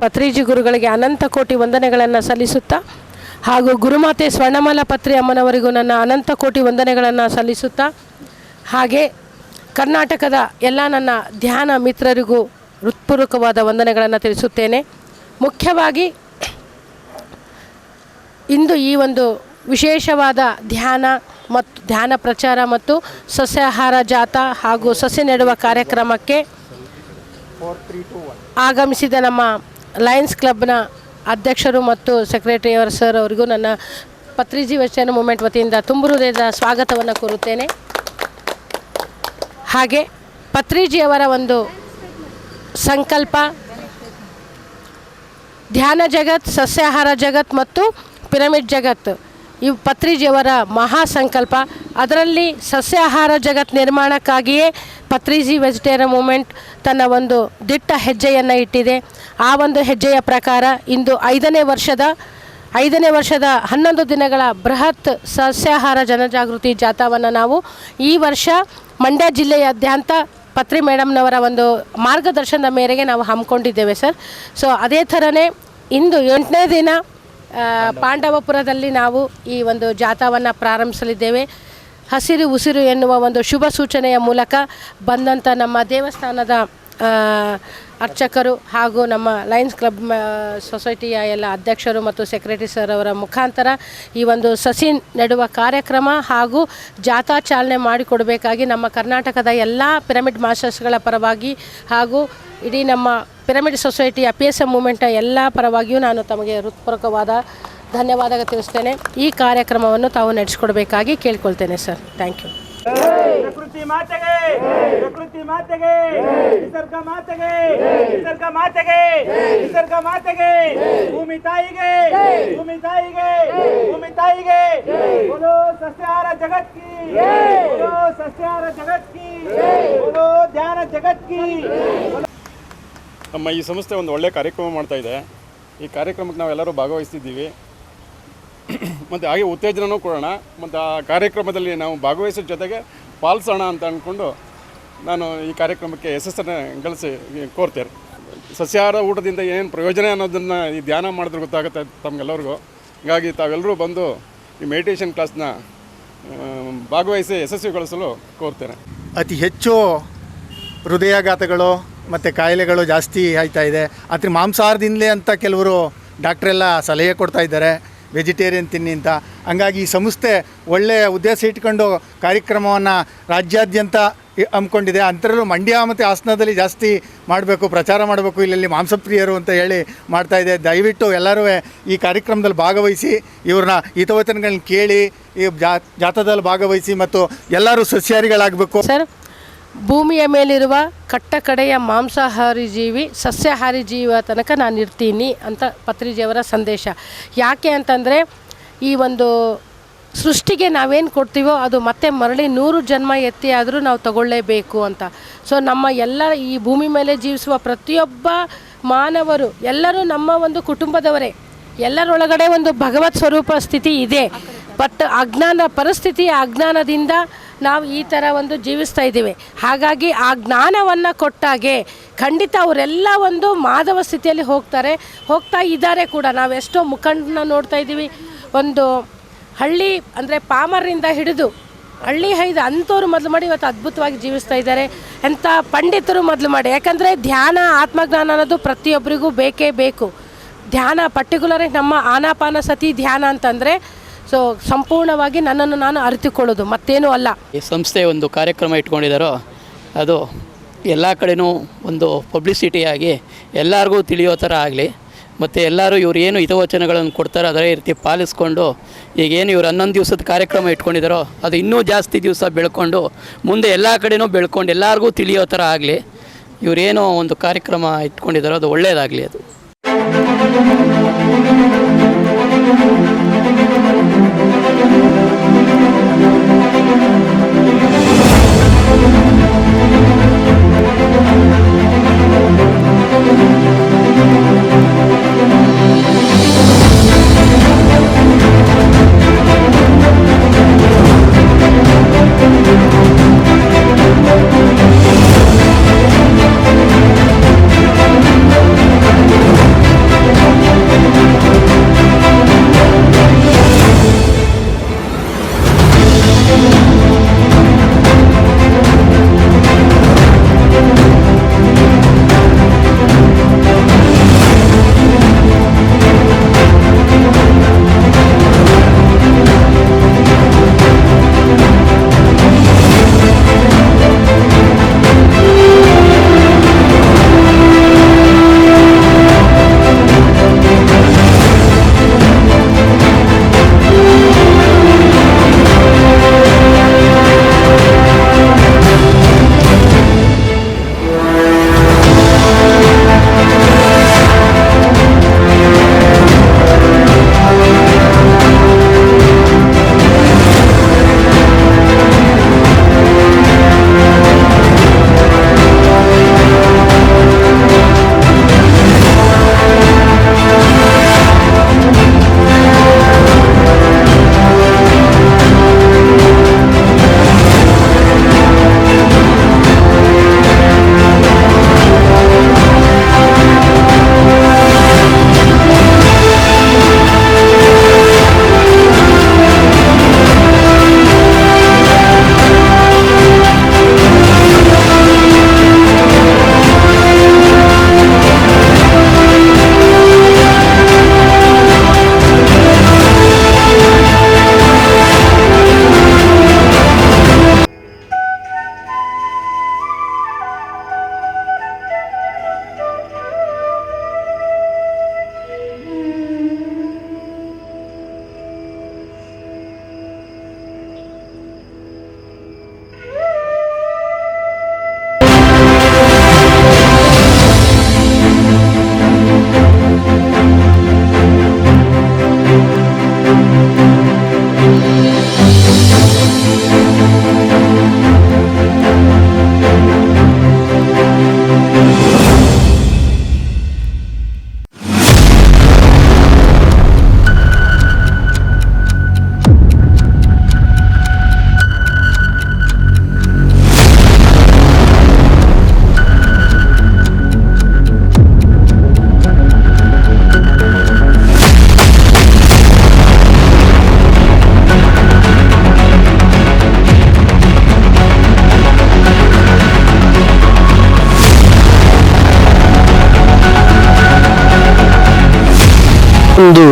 ಪತ್ರಿಜಿ ಗುರುಗಳಿಗೆ ಅನಂತ ಕೋಟಿ ವಂದನೆಗಳನ್ನು ಸಲ್ಲಿಸುತ್ತಾ ಹಾಗೂ ಗುರುಮಾತೆ ಸ್ವರ್ಣಮಾಲ ಪತ್ರಿ ಅಮ್ಮನವರಿಗೂ ನನ್ನ ಅನಂತ ಕೋಟಿ ವಂದನೆಗಳನ್ನು ಸಲ್ಲಿಸುತ್ತಾ ಹಾಗೆ ಕರ್ನಾಟಕದ ಎಲ್ಲ ನನ್ನ ಧ್ಯಾನ ಮಿತ್ರರಿಗೂ ಹೃತ್ಪೂರ್ವಕವಾದ ವಂದನೆಗಳನ್ನು ತಿಳಿಸುತ್ತೇನೆ. ಮುಖ್ಯವಾಗಿ ಇಂದು ಈ ಒಂದು ವಿಶೇಷವಾದ ಧ್ಯಾನ ಮತ್ತು ಧ್ಯಾನ ಪ್ರಚಾರ ಮತ್ತು ಸಸ್ಯಾಹಾರ ಜಾತ ಹಾಗೂ ಸಸ್ಯ ನೆಡುವ ಕಾರ್ಯಕ್ರಮಕ್ಕೆ ಆಗಮಿಸಿದ ನಮ್ಮ ಲಯನ್ಸ್ ಕ್ಲಬ್ನ ಅಧ್ಯಕ್ಷರು ಮತ್ತು ಸೆಕ್ರೆಟರಿಯವರ ಸರ್ ಅವರಿಗೂ ನನ್ನ ಪತ್ರಿಜಿ ವಚನ ಮೂಮೆಂಟ್ ವತಿಯಿಂದ ತುಂಬು ಹೃದಯದ ಸ್ವಾಗತವನ್ನು ಕೋರುತ್ತೇನೆ. ಹಾಗೆ ಪತ್ರಿಜಿಯವರ ಒಂದು ಸಂಕಲ್ಪ, ಧ್ಯಾನ ಜಗತ್, ಸಸ್ಯಾಹಾರ ಜಗತ್ ಮತ್ತು ಪಿರಮಿಡ್ ಜಗತ್, ಇವು ಪತ್ರಿಜಿಯವರ ಮಹಾ ಸಂಕಲ್ಪ. ಅದರಲ್ಲಿ ಸಸ್ಯಾಹಾರ ಜಗತ್ ನಿರ್ಮಾಣಕ್ಕಾಗಿಯೇ ಪತ್ರಿಜಿ ವೆಜಿಟೇರಿಯನ್ ಮೂಮೆಂಟ್ ತನ್ನ ಒಂದು ದಿಟ್ಟ ಹೆಜ್ಜೆಯನ್ನು ಇಟ್ಟಿದೆ. ಆ ಒಂದು ಹೆಜ್ಜೆಯ ಪ್ರಕಾರ ಇಂದು ಐದನೇ ವರ್ಷದ ಐದನೇ ವರ್ಷದ ಹನ್ನೊಂದು ದಿನಗಳ ಬೃಹತ್ ಸಸ್ಯಾಹಾರ ಜನಜಾಗೃತಿ ಜಾಥಾವನ್ನು ನಾವು ಈ ವರ್ಷ ಮಂಡ್ಯ ಜಿಲ್ಲೆಯಾದ್ಯಂತ ಪತ್ರಿ ಮೇಡಮ್ನವರ ಒಂದು ಮಾರ್ಗದರ್ಶನದ ಮೇರೆಗೆ ನಾವು ಹಮ್ಮಿಕೊಂಡಿದ್ದೇವೆ ಸರ್. ಸೊ ಅದೇ ಥರನೇ ಇಂದು ಎಂಟನೇ ದಿನ ಪಾಂಡವಪುರದಲ್ಲಿ ನಾವು ಈ ಒಂದು ಜಾಥಾವನ್ನು ಪ್ರಾರಂಭಿಸಲಿದ್ದೇವೆ. ಹಸಿರು ಉಸಿರು ಎನ್ನುವ ಒಂದು ಶುಭ ಸೂಚನೆಯ ಮೂಲಕ ಬಂದಂಥ ನಮ್ಮ ದೇವಸ್ಥಾನದ ಅರ್ಚಕರು ಹಾಗೂ ನಮ್ಮ ಲಯನ್ಸ್ ಕ್ಲಬ್ ಸೊಸೈಟಿಯ ಎಲ್ಲ ಅಧ್ಯಕ್ಷರು ಮತ್ತು ಸೆಕ್ರೆಟರಿ ಸರ್ ಅವರ ಮುಖಾಂತರ ಈ ಒಂದು ಸಸಿ ನೆಡುವ ಕಾರ್ಯಕ್ರಮ ಹಾಗೂ ಜಾಥಾ ಚಾಲನೆ ಮಾಡಿಕೊಡಬೇಕಾಗಿ ನಮ್ಮ ಕರ್ನಾಟಕದ ಎಲ್ಲ ಪಿರಮಿಡ್ ಮಾಸ್ಟರ್ಸ್ಗಳ ಪರವಾಗಿ ಹಾಗೂ ಇಡೀ ನಮ್ಮ ಪಿರಮಿಡ್ ಸೊಸೈಟಿಯ ಪಿ ಎಸ್ ಎಂ ಮೂಮೆಂಟ್ನ ಎಲ್ಲ ಪರವಾಗಿಯೂ ನಾನು ತಮಗೆ ಹೃತ್ಪೂರ್ವಕವಾದ ಧನ್ಯವಾದ ತಿಳಿಸ್ತೇನೆ. ಈ ಕಾರ್ಯಕ್ರಮವನ್ನು ತಾವು ನಡೆಸ್ಕೊಡ್ಬೇಕಾಗಿ ಕೇಳ್ಕೊಳ್ತೇನೆ ಸರ್. Thank you. ಪ್ರಕೃತಿ ಮಾತೆಗೆ. ಪ್ರಕೃತಿ ಮಾತೆಗೆ. ನಿಸರ್ಗ ಮಾತೆಗೆ. ನಿಸರ್ಗ ಮಾತೆಗೆ. ನಿಸರ್ಗ ಮಾತೆಗೆ. ಭೂಮಿ ತಾಯಿಗೆ. ಭೂಮಿ ತಾಯಿಗೆ. ಭೂಮಿ ತಾಯಿಗೆ. ಒಂದು ಸಸ್ಯಾಹಾರ ಜಗತ್ಕಿ. ಒಂದು ಸಸ್ಯಾಹಾರ ಜಗತ್ಕಿ. ಒಂದು ಧ್ಯಾನ ಜಗತ್ಕಿ. ನಮ್ಮ ಈ ಸಂಸ್ಥೆ ಒಂದು ಒಳ್ಳೆ ಕಾರ್ಯಕ್ರಮ ಮಾಡ್ತಾ ಇದೆ. ಈ ಕಾರ್ಯಕ್ರಮಕ್ಕೆ ನಾವೆಲ್ಲರೂ ಭಾಗವಹಿಸ್ತಿದ್ದೀವಿ. ಮತ್ತು ಹಾಗೆ ಉತ್ತೇಜನವೂ ಕೊಡೋಣ. ಮತ್ತು ಆ ಕಾರ್ಯಕ್ರಮದಲ್ಲಿ ನಾವು ಭಾಗವಹಿಸೋ ಜೊತೆಗೆ ಪಾಲ್ಸೋಣ ಅಂತ ಅಂದ್ಕೊಂಡು ನಾನು ಈ ಕಾರ್ಯಕ್ರಮಕ್ಕೆ ಯಶಸ್ಸನ್ನು ಗಳಿಸಿ ಕೋರ್ತೇನೆ. ಸಸ್ಯಾಹಾರ ಊಟದಿಂದ ಏನು ಪ್ರಯೋಜನ ಅನ್ನೋದನ್ನು ಈ ಧ್ಯಾನ ಮಾಡಿದ್ರೆ ಗೊತ್ತಾಗುತ್ತೆ ತಮಗೆಲ್ಲರಿಗೂ. ಹೀಗಾಗಿ ತಾವೆಲ್ಲರೂ ಬಂದು ಈ ಮೆಡಿಟೇಷನ್ ಕ್ಲಾಸ್ನ ಭಾಗವಹಿಸಿ ಯಶಸ್ವಿಗೊಳಿಸಲು ಕೋರ್ತೇನೆ. ಅತಿ ಹೆಚ್ಚು ಹೃದಯಾಘಾತಗಳು ಮತ್ತು ಕಾಯಿಲೆಗಳು ಜಾಸ್ತಿ ಆಯ್ತಾ ಇದೆ. ಅದ್ರ ಮಾಂಸಾಹಾರದಿಂದಲೇ ಅಂತ ಕೆಲವರು ಡಾಕ್ಟ್ರೆಲ್ಲ ಸಲಹೆ ಕೊಡ್ತಾ ಇದ್ದಾರೆ. ವೆಜಿಟೇರಿಯನ್ ತಿನ್ನಿ ಅಂತ. ಹಂಗಾಗಿ ಈ ಸಂಸ್ಥೆ ಒಳ್ಳೆಯ ಉದ್ದೇಶ ಇಟ್ಕೊಂಡು ಕಾರ್ಯಕ್ರಮವನ್ನು ರಾಜ್ಯಾದ್ಯಂತ ಹಮ್ಮಿಕೊಂಡಿದೆ. ಅಂಥರಲ್ಲೂ ಮಂಡ್ಯ ಮತ್ತು ಹಾಸನದಲ್ಲಿ ಜಾಸ್ತಿ ಮಾಡಬೇಕು, ಪ್ರಚಾರ ಮಾಡಬೇಕು ಇಲ್ಲಿ ಮಾಂಸಪ್ರಿಯರು ಅಂತ ಹೇಳಿ ಮಾಡ್ತಾ ಇದೆ. ದಯವಿಟ್ಟು ಎಲ್ಲರೂ ಈ ಕಾರ್ಯಕ್ರಮದಲ್ಲಿ ಭಾಗವಹಿಸಿ, ಇವ್ರನ್ನ ಹಿತವಚನಗಳನ್ನ ಕೇಳಿ, ಈ ಜಾ ಜಾಥಾದಲ್ಲಿ ಭಾಗವಹಿಸಿ ಮತ್ತು ಎಲ್ಲರೂ ಸಸ್ಯಾರಿಗಳಾಗಬೇಕು ಸರ್ ಭೂಮಿಯ ಮೇಲಿರುವ ಕಟ್ಟ ಕಡೆಯ ಮಾಂಸಾಹಾರಿ ಜೀವಿ, ಸಸ್ಯಾಹಾರಿ ಜೀವ ತನಕ ನಾನು ಇರ್ತೀನಿ ಅಂತ ಪತ್ರಿಜಿಯವರ ಸಂದೇಶ. ಯಾಕೆ ಅಂತಂದರೆ, ಈ ಒಂದು ಸೃಷ್ಟಿಗೆ ನಾವೇನು ಕೊಡ್ತೀವೋ ಅದು ಮತ್ತೆ ಮರಳಿ ನೂರು ಜನ್ಮ ಎತ್ತಿ ಆದರೂ ನಾವು ತಗೊಳ್ಳೇಬೇಕು ಅಂತ. ಸೊ ನಮ್ಮ ಎಲ್ಲ ಈ ಭೂಮಿ ಮೇಲೆ ಜೀವಿಸುವ ಪ್ರತಿಯೊಬ್ಬ ಮಾನವರು, ಎಲ್ಲರೂ ನಮ್ಮ ಒಂದು ಕುಟುಂಬದವರೇ. ಎಲ್ಲರೊಳಗಡೆ ಒಂದು ಭಗವತ್ ಸ್ವರೂಪ ಸ್ಥಿತಿ ಇದೆ. ಬಟ್ ಅಜ್ಞಾನ ಪರಿಸ್ಥಿತಿ, ಅಜ್ಞಾನದಿಂದ ನಾವು ಈ ಥರ ಒಂದು ಜೀವಿಸ್ತಾ ಇದ್ದೀವಿ. ಹಾಗಾಗಿ ಆ ಜ್ಞಾನವನ್ನು ಕೊಟ್ಟಾಗೆ ಖಂಡಿತ ಅವರೆಲ್ಲ ಒಂದು ಮಾಧವ ಸ್ಥಿತಿಯಲ್ಲಿ ಹೋಗ್ತಾರೆ. ಹೋಗ್ತಾ ಇದ್ದಾರೆ ಕೂಡ. ನಾವು ಎಷ್ಟೋ ಮುಖಂಡನ ನೋಡ್ತಾ ಇದ್ದೀವಿ. ಒಂದು ಹಳ್ಳಿ ಅಂದರೆ ಪಾಮರಿಂದ ಹಿಡಿದು ಹಳ್ಳಿ ಹೈದು ಅಂಥವ್ರು ಮೊದಲು ಮಾಡಿ ಇವತ್ತು ಅದ್ಭುತವಾಗಿ ಜೀವಿಸ್ತಾ ಇದ್ದಾರೆ. ಎಂಥ ಪಂಡಿತರು ಮೊದಲು ಮಾಡಿ. ಯಾಕಂದರೆ ಧ್ಯಾನ, ಆತ್ಮಜ್ಞಾನ ಅನ್ನೋದು ಪ್ರತಿಯೊಬ್ಬರಿಗೂ ಬೇಕೇ ಬೇಕು. ಧ್ಯಾನ ಪರ್ಟಿಕ್ಯುಲರಾಗಿ ನಮ್ಮ ಆನಾಪಾನ ಸತಿ ಧ್ಯಾನ ಅಂತಂದರೆ ಸೊ ಸಂಪೂರ್ಣವಾಗಿ ನನ್ನನ್ನು ನಾನು ಅರಿತುಕೊಳ್ಳೋದು, ಮತ್ತೇನೂ ಅಲ್ಲ. ಈ ಸಂಸ್ಥೆ ಒಂದು ಕಾರ್ಯಕ್ರಮ ಇಟ್ಕೊಂಡಿದ್ದಾರೋ ಅದು ಎಲ್ಲ ಕಡೆನೂ ಒಂದು ಪಬ್ಲಿಸಿಟಿಯಾಗಿ ಎಲ್ಲರಿಗೂ ತಿಳಿಯೋ ಥರ ಆಗಲಿ, ಮತ್ತು ಎಲ್ಲರೂ ಇವ್ರು ಏನು ಹಿತವಚನಗಳನ್ನು ಕೊಡ್ತಾರೋ ಅದೇ ರೀತಿ ಪಾಲಿಸ್ಕೊಂಡು ಈಗೇನು ಇವರು ಹನ್ನೊಂದು ದಿವಸದ ಕಾರ್ಯಕ್ರಮ ಇಟ್ಕೊಂಡಿದ್ದಾರೋ ಅದು ಇನ್ನೂ ಜಾಸ್ತಿ ದಿವಸ ಬೆಳ್ಕೊಂಡು, ಮುಂದೆ ಎಲ್ಲ ಕಡೆನೂ ಬೆಳ್ಕೊಂಡು ಎಲ್ಲರಿಗೂ ತಿಳಿಯೋ ಥರ ಆಗಲಿ ಇವರೇನೋ ಒಂದು ಕಾರ್ಯಕ್ರಮ ಇಟ್ಕೊಂಡಿದ್ದಾರೋ ಅದು ಒಳ್ಳೆಯದಾಗಲಿ ಅದು. ಒಂದು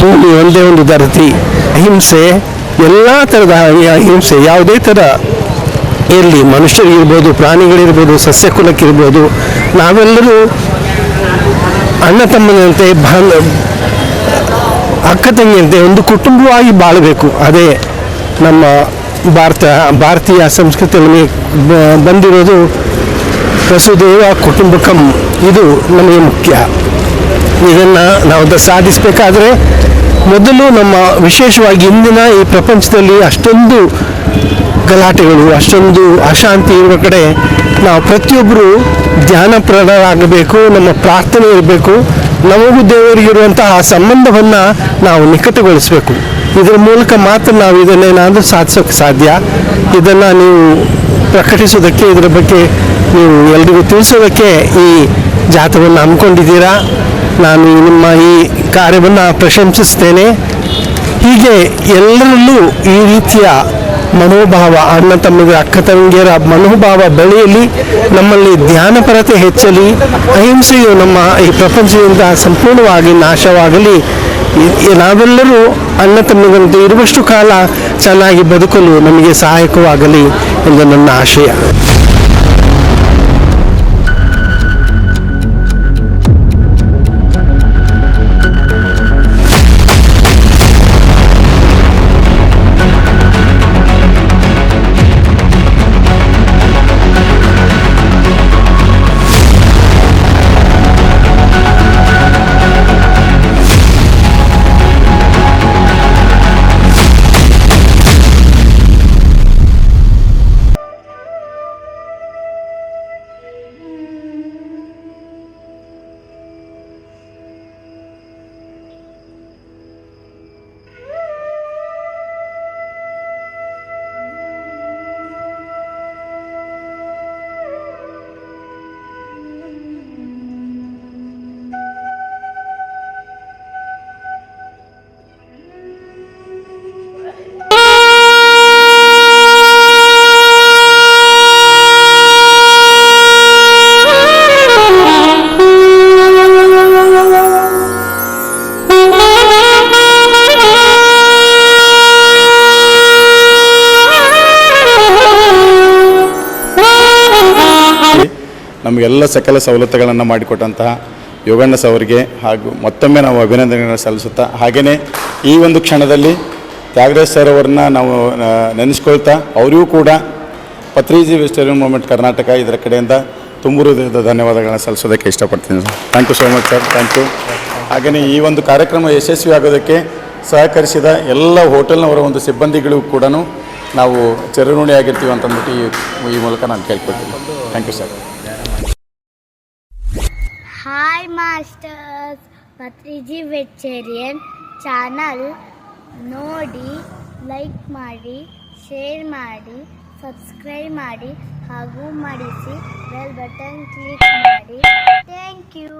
ಭೂಮಿ, ಒಂದೇ ಒಂದು ಧರತಿ, ಅಹಿಂಸೆ, ಎಲ್ಲ ಥರದ ಅಹಿಂಸೆ, ಯಾವುದೇ ಥರ ಇರಲಿ. ಮನುಷ್ಯರಿಗಿರ್ಬೋದು ಪ್ರಾಣಿಗಳಿರ್ಬೋದು ಸಸ್ಯ ಕುಲಕ್ಕಿರ್ಬೋದು ನಾವೆಲ್ಲರೂ ಅಣ್ಣ ತಮ್ಮನಂತೆ ಬಾಂಧ ಅಕ್ಕ ತಂಗಿಯಂತೆ ಒಂದು ಕುಟುಂಬವಾಗಿ ಬಾಳಬೇಕು. ಅದೇ ನಮ್ಮ ಭಾರತ, ಭಾರತೀಯ ಸಂಸ್ಕೃತಿಯಲ್ಲಿ ಬಂದಿರೋದು ವಸುದೇವ ಕುಟುಂಬಕಂ. ಇದು ನಮಗೆ ಮುಖ್ಯ. ಇದನ್ನು ನಾವು ಸಾಧಿಸಬೇಕಾದ್ರೆ ಮೊದಲು ನಮ್ಮ ವಿಶೇಷವಾಗಿ ಇಂದಿನ ಈ ಪ್ರಪಂಚದಲ್ಲಿ ಅಷ್ಟೊಂದು ಗಲಾಟೆಗಳು, ಅಷ್ಟೊಂದು ಅಶಾಂತಿ ಇರುವ ಕಡೆ ನಾವು ಪ್ರತಿಯೊಬ್ಬರು ಧ್ಯಾನಪ್ರದರಾಗಬೇಕು, ನಮ್ಮ ಪ್ರಾರ್ಥನೆ ಇರಬೇಕು, ನಮಗೂ ದೇವರಿಗಿರುವಂತಹ ಸಂಬಂಧವನ್ನು ನಾವು ನಿಕಟಗೊಳಿಸಬೇಕು. ಇದರ ಮೂಲಕ ಮಾತ್ರ ನಾವು ಇದನ್ನೇನಾದರೂ ಸಾಧಿಸೋಕ್ಕೆ ಸಾಧ್ಯ? ಇದನ್ನು ನೀವು ಪ್ರಕಟಿಸೋದಕ್ಕೆ, ಇದರ ಬಗ್ಗೆ ನೀವು ಎಲ್ರಿಗೂ ತಿಳಿಸೋದಕ್ಕೆ ಈ ಜಾಥವನ್ನು ಹಮ್ಮಿಕೊಂಡಿದ್ದೀರಾ? ನಾನು ನಿಮ್ಮ ಈ ಕಾರ್ಯವನ್ನು ಪ್ರಶಂಸಿಸ್ತೇನೆ. ಹೀಗೆ ಎಲ್ಲರಲ್ಲೂ ಈ ರೀತಿಯ ಮನೋಭಾವ, ಅಣ್ಣ ತಮ್ಮಿಗೆ ಅಕ್ಕ ತಂಗಿಯರ ಮನೋಭಾವ ಬೆಳೆಯಲಿ, ನಮ್ಮಲ್ಲಿ ಧ್ಯಾನಪರತೆ ಹೆಚ್ಚಲಿ, ಅಹಿಂಸೆಯು ನಮ್ಮ ಈ ಪ್ರಪಂಚದಿಂದ ಸಂಪೂರ್ಣವಾಗಿ ನಾಶವಾಗಲಿ. ನಾವೆಲ್ಲರೂ ಅಣ್ಣ ತಮ್ಮಿಗಂತೆ ಇರುವಷ್ಟು ಕಾಲ ಚೆನ್ನಾಗಿ ಬದುಕಲು ನಮಗೆ ಸಹಾಯಕವಾಗಲಿ ಎಂದು ನನ್ನ ಆಶಯ. ನಮಗೆಲ್ಲ ಸಕಲ ಸವಲತ್ತುಗಳನ್ನು ಮಾಡಿಕೊಟ್ಟಂತಹ ಯೋಗಣ್ಣ ಅವರಿಗೆ ಹಾಗೂ ಮತ್ತೊಮ್ಮೆ ನಾವು ಅಭಿನಂದನೆಗಳನ್ನು ಸಲ್ಲಿಸುತ್ತಾ ಹಾಗೆಯೇ ಈ ಒಂದು ಕ್ಷಣದಲ್ಲಿ ತ್ಯಾಗರಾಜ್ ಸರ್ ಅವರನ್ನ ನಾವು ನೆನೆಸ್ಕೊಳ್ತಾ, ಅವರಿಗೂ ಕೂಡ ಪತ್ರಿಜಿ ವೆಜಿಟೇರಿಯನ್ ಮೂವ್ಮೆಂಟ್ ಕರ್ನಾಟಕ ಇದರ ಕಡೆಯಿಂದ ತುಂಬ ಹೃದಯದ ಧನ್ಯವಾದಗಳನ್ನು ಸಲ್ಲಿಸೋದಕ್ಕೆ ಇಷ್ಟಪಡ್ತೀನಿ sir. Thank you so much sir thank you ಹಾಗೆಯೇ ಈ ಒಂದು ಕಾರ್ಯಕ್ರಮ ಯಶಸ್ವಿ ಆಗೋದಕ್ಕೆ ಸಹಕರಿಸಿದ ಎಲ್ಲ ಹೋಟೆಲ್ನವರ ಒಂದು ಸಿಬ್ಬಂದಿಗಳಿಗೂ ಕೂಡ ನಾವು ಚಿರಋಣಿಯಾಗಿರ್ತೀವಿ ಅಂತಂದ್ಬಿಟ್ಟು ಈ ಮೂಲಕ ನಾನು ಕೇಳ್ಕೊಳ್ತೀನಿ. Thank you sir hi masters Patriji vegetarian channel ನೋಡಿ ಲೈಕ್ ಮಾಡಿ ಶೇರ್ ಮಾಡಿ ಸಬ್ಸ್ಕ್ರೈಬ್ ಮಾಡಿ ಹಾಗೂ ಮಾಡಿಸಿ ಬೆಲ್ ಬಟನ್ ಕ್ಲಿಕ್ ಮಾಡಿ ಥ್ಯಾಂಕ್ ಯು